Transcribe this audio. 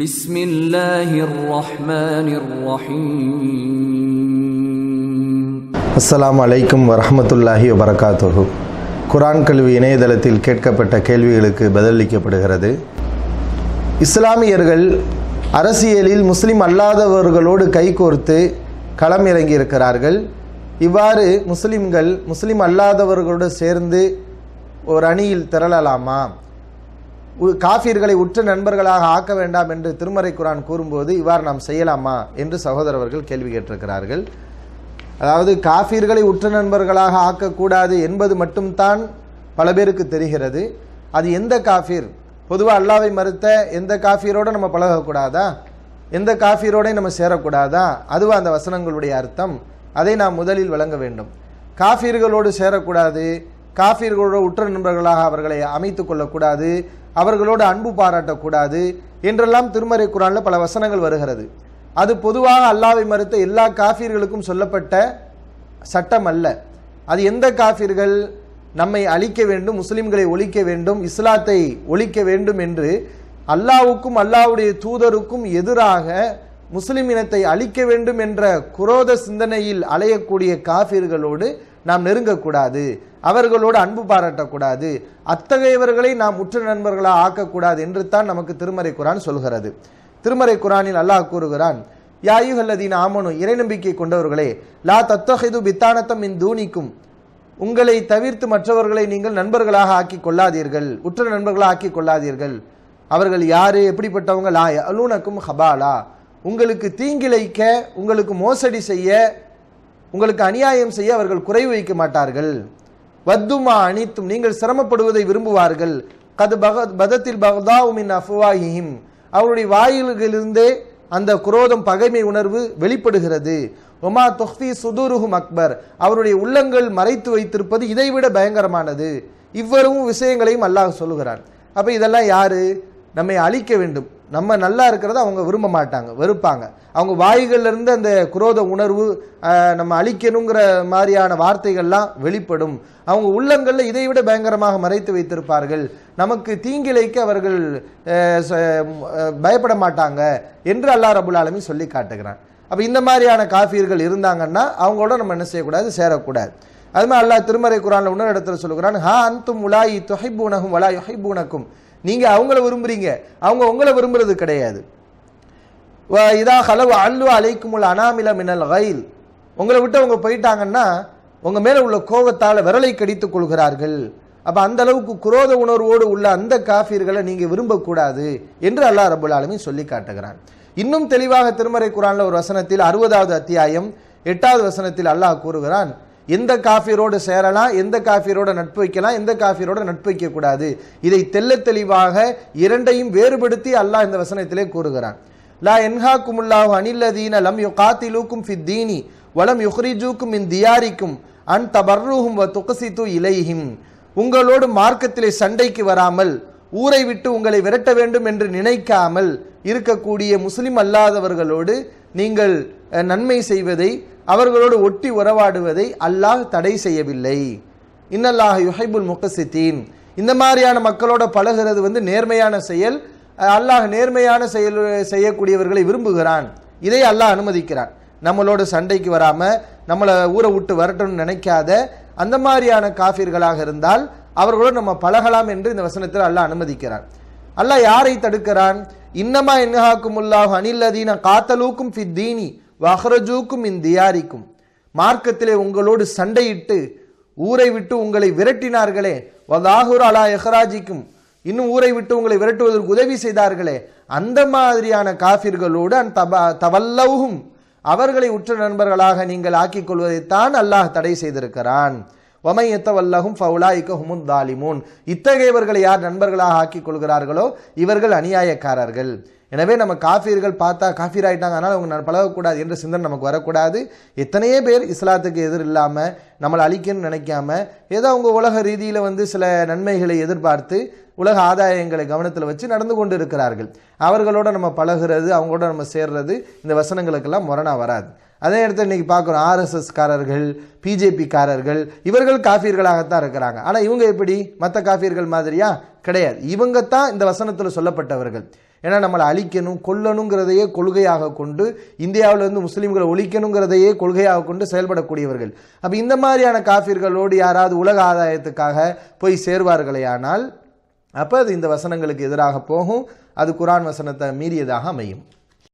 بسم الله الرحمن الرحيم அஸ்ஸலாமு அலைக்கும் வரஹ்மத்துல்லாஹி வபரகாத்துஹு குர்ஆன் கல்வி இணையதளத்தில் கேட்கப்பட்ட கேள்விகளுக்கு பதிலளிக்கப்படுகிறது இஸ்லாமியர்கள் அரசியலில் முஸ்லிம் அல்லாதவர்களோடு கைகோர்த்து களம் இறங்கியிருக்கிறார்கள் இவ்வாறு முஸ்லிம்கள் முஸ்லிம் அல்லாதவர்களோடு சேர்ந்து ஒரு அணியில் திரளலாமா உ- உற்ற நண்பர்களாக ஆக்க வேண்டாம் என்று திருமறை குரான் கூறும்போது இவ்வாறு நாம் செய்யலாமா என்று சகோதரர்கள் கேள்வி கேட்டிருக்கிறார்கள். அதாவது காஃபிர்களை உற்ற நண்பர்களாக ஆக்கக்கூடாது என்பது மட்டும்தான் பல பேருக்கு தெரிகிறது. அது எந்த காஃபீர்? பொதுவாக அல்லாவை மறுத்த எந்த காஃபீரோடு நம்ம பழகக்கூடாதா? எந்த காஃபீரோடையும் நம்ம சேரக்கூடாதா? அதுவா அந்த வசனங்களுடைய அர்த்தம். அதை நாம் முதலில் வழங்க வேண்டும். காஃபீர்களோடு சேரக்கூடாது காஃபீர்களோடு உற்ற நண்பர்களாக அவர்களை அமைத்துக் கொள்ளக்கூடாது அவர்களோடு அன்பு பாராட்டக்கூடாது என்றெல்லாம் திருமறை குரானில் பல வசனங்கள் வருகிறது. அது பொதுவாக அல்லாவை மறுத்த எல்லா காஃபிர்களுக்கும் சொல்லப்பட்ட சட்டம் அல்ல. அது எந்த காஃபிர்கள் நம்மை அழிக்க வேண்டும் முஸ்லிம்களை ஒழிக்க வேண்டும் இஸ்லாத்தை ஒழிக்க வேண்டும் என்று அல்லாவுக்கும் அல்லாவுடைய தூதருக்கும் எதிராக முஸ்லிம் இனத்தை அழிக்க வேண்டும் என்ற குரோத சிந்தனையில் அலையக்கூடிய காஃபிர்களோடு நாம் நெருங்கக்கூடாது. அவர்களோடு அன்பு பாராட்டக்கூடாது. அத்தகையவர்களை நாம் உற்ற நண்பர்களாக ஆக்கக்கூடாது என்று தான் நமக்கு திருமறை குரான் சொல்கிறது. திருமறை குரானில் அல்லாஹ் கூறுகிறான் யாயுகல்லதீன் ஆமனு இறை நம்பிக்கை கொண்டவர்களே லா தத்தஹிது பித்தானத்தம் இன் தூணிக்கும் உங்களை தவிர்த்து மற்றவர்களை நீங்கள் நண்பர்களாக ஆக்கி கொள்ளாதீர்கள். உற்ற நண்பர்களாக ஆக்கி கொள்ளாதீர்கள். அவர்கள் யாரு? எப்படிப்பட்டவங்க? லா அலூனக்கும் ஹபாலா. உங்களுக்கு தீங்கிழைக்க உங்களுக்கு மோசடி செய்ய உங்களுக்கு அநியாயம் செய்ய அவர்கள் குறைவு வைக்க மாட்டார்கள். வத்துமா அனித்தும் நீங்கள் சிரமப்படுவதை விரும்புவார்கள். கது பகத் பதத்தில் பகதாவுமின் அஃப்வாஹிம் அவருடைய வாயில்களிலிருந்தே அந்த குரோதம் பகைமை உணர்வு வெளிப்படுகிறது. ஒமா தொஹ்ஃபி சுதூருஹும் அக்பர். அவருடைய உள்ளங்கள் மறைத்து வைத்திருப்பது இதைவிட பயங்கரமானது. இவ்வளவும் விஷயங்களையும் அல்லாஹ் சொல்லுகிறான். அப்போ இதெல்லாம் யாரு? நம்மை அழிக்க வேண்டும். நம்ம நல்லா இருக்கிறத அவங்க விரும்ப மாட்டாங்க வெறுப்பாங்க. அவங்க வாய்கள்லருந்து அந்த குரோத உணர்வு நம்ம அழிக்கணுங்கிற மாதிரியான வார்த்தைகள்லாம் வெளிப்படும். அவங்க உள்ளங்களில் இதை விட பயங்கரமாக மறைத்து வைத்திருப்பார்கள். நமக்கு தீங்கிழைக்க அவர்கள் ச- பயப்பட மாட்டாங்க என்று அல்லாஹ் ரபுல் ஆலமீன் சொல்லி காட்டுகிறான். அப்போ இந்த மாதிரியான காஃபியர்கள் இருந்தாங்கன்னா அவங்களோட நம்ம என்ன செய்யக்கூடாது? சேரக்கூடாது. அது மாதிரி அல்லாஹ் திருமறை குரானில் இன்னொரு இடத்துல சொல்லுகிறான் ஹா அந்தும் உலாயி தொஹைபூனகும் வலா யொஹைபூனக்கும் நீங்கள் அவங்கள விரும்புகிறீங்க அவங்க உங்களை விரும்புறது கிடையாது. இதாக இதா ஹலவு அல்லு உள்ள அனாமில மினல் கைல் உங்களை விட்டு அவங்க போயிட்டாங்கன்னா உங்கள் மேலே உள்ள கோபத்தால் விரலை கடித்துக் கொள்கிறார்கள். அப்போ அந்த அளவுக்கு குரோத உணர்வோடு உள்ள அந்த காஃபியர்களை நீங்கள் விரும்பக்கூடாது என்று அல்லாஹ் ரபுல் ஆலமி சொல்லி காட்டுகிறான். இன்னும் தெளிவாக திருமறை குரானில் ஒரு வசனத்தில் அறுபதாவது அத்தியாயம் எட்டாவது வசனத்தில் அல்லாஹ் கூறுகிறான் எந்த காஃபிரோடு சேரலாம் எந்த காஃபிரோட நட்பு வைக்கலாம் எந்த காஃபிரோட நட்பு வைக்க கூடாது இதை தெள்ளத் தெளிவாக இரண்டையும் வேறுபடுத்தி அல்லாஹ் இந்த வசனத்திலே கூறுகிறான். லா என்ஹாக்குமுல்லாஹு அனில்லதீன லம் யுகாத்திலூக்கும் காத்திலூக்கும் தீனி வலம் யுஹ்ரிஜூக்கும் இன் தியாரிக்கும் அன் தபர்ரூஹும் வ துக்ஸிது இலைஹிம். உங்களோடு மார்க்கத்திலே சண்டைக்கு வராமல் ஊரை விட்டு உங்களை விரட்ட வேண்டும் என்று நினைக்காமல் இருக்கக்கூடிய முஸ்லிம் அல்லாதவர்களோடு நீங்கள் நன்மை செய்வதை அவர்களோடு ஒட்டி உறவாடுவதை அல்லாஹ் தடை செய்யவில்லை. இன்னல்லாஹ் யுஹைபுல் முகசித்தீன். இந்த மாதிரியான மக்களோட பழகுறது வந்து நேர்மையான செயல். அல்லாஹ் நேர்மையான செயல் செய்யக்கூடியவர்களை விரும்புகிறான். இதை அல்லாஹ் அனுமதிக்கிறான். நம்மளோட சண்டைக்கு வராமல் நம்மளை ஊரை விட்டு வரட்டும்னு நினைக்காத அந்த மாதிரியான காஃபிர்களாக இருந்தால் அவர்களோடு நம்ம பழகலாம் என்று இந்த வசனத்தில் அல்லாஹ் அனுமதிக்கிறான். அல்லாஹ் யாரை தடுக்கிறான்? இன்னமா அனில் அனில்லதீன காத்தலூக்கும் ஃபித் தீனி வஹ்ரஜூக்கும் இன் தியாரிக்கும். மார்க்கத்திலே உங்களோடு சண்டையிட்டு ஊரை விட்டு உங்களை விரட்டினார்களே வதாகுர் அலா எஹராஜிக்கும் இன்னும் ஊரை விட்டு உங்களை விரட்டுவதற்கு உதவி செய்தார்களே அந்த மாதிரியான காஃபிர்களோடு அந் தப தவல்லவும் அவர்களை உற்ற நண்பர்களாக நீங்கள் ஆக்கிக் கொள்வதைத்தான் அல்லாஹ் தடை செய்திருக்கிறான். ஒமை எத்தவல்லகும் ஃபவுலாய்க்க ஹுமுன் தாலிமூன். இத்தகையவர்களை யார் நண்பர்களாக ஆக்கிக் கொள்கிறார்களோ இவர்கள் அநியாயக்காரர்கள். எனவே நம்ம காஃபீர்கள் பார்த்தா காஃபீர் ஆகிட்டாங்க அதனால் அவங்க பழகக்கூடாது என்ற சிந்தனை நமக்கு வரக்கூடாது. எத்தனையோ பேர் இஸ்லாத்துக்கு எதிர் இல்லாமல் நம்மளை அழிக்கணும்னு நினைக்காம ஏதோ அவங்க உலக ரீதியில் வந்து சில நன்மைகளை எதிர்பார்த்து உலக ஆதாயங்களை கவனத்தில் வச்சு நடந்து கொண்டு இருக்கிறார்கள் அவர்களோட நம்ம பழகுறது அவங்களோட நம்ம சேர்றது இந்த வசனங்களுக்கெல்லாம் முரணா வராது. அதே இடத்துல இன்னைக்கு பார்க்குறோம் ஆர்எஸ்எஸ்காரர்கள் பிஜேபிக்காரர்கள் இவர்கள் காஃபியர்களாகத்தான் இருக்கிறாங்க. ஆனால் இவங்க எப்படி? மற்ற காஃபியர்கள் மாதிரியா? கிடையாது. இவங்க தான் இந்த வசனத்தில் சொல்லப்பட்டவர்கள். ஏன்னா நம்மளை அழிக்கணும் கொல்லணுங்கிறதையே கொள்கையாக கொண்டு இந்தியாவிலேருந்து முஸ்லீம்களை ஒழிக்கணுங்கிறதையே கொள்கையாக கொண்டு செயல்படக்கூடியவர்கள். அப்போ இந்த மாதிரியான காஃபிர்களோடு யாராவது உலக ஆதாயத்துக்காக போய் சேர்வார்களே ஆனால் அப்போ அது இந்த வசனங்களுக்கு எதிராக போகும். அது குரான் வசனத்தை மீறியதாக அமையும்.